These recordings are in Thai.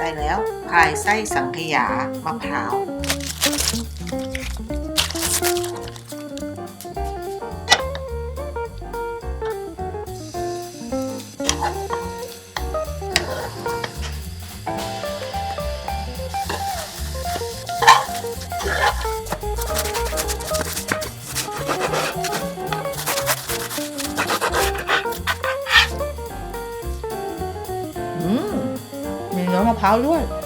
ได้แล้วพายไส้สังขยามะพร้าวอืม มีเ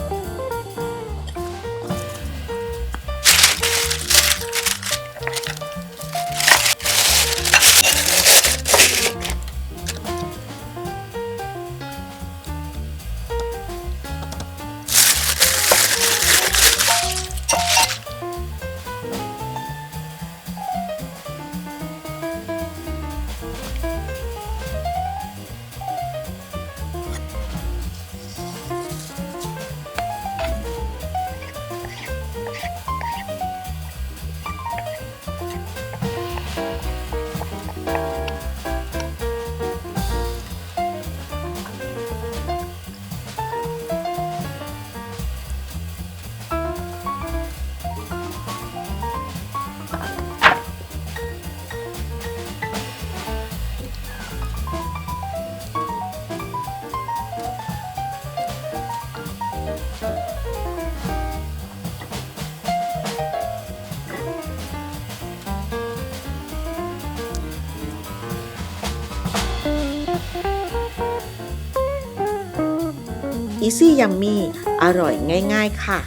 Easy Yummy อร่อยง่าย ๆ ค่ะ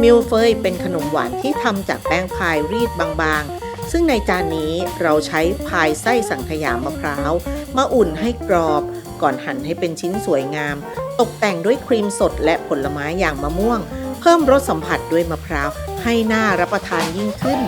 มิลเฟยเป็นขนมหวานที่ทำจากแป้งพายรีดบางๆ ซึ่งในจานนี้เราใช้พายไส้สังขยามะพร้าว มาอุ่นให้กรอบ ก่อนหั่นให้เป็นชิ้นสวยงาม ตกแต่งด้วยครีมสดและผลไม้อย่างมะม่วง เพิ่มรสสัมผัสด้วยมะพร้าวให้น่ารับประทานยิ่งขึ้น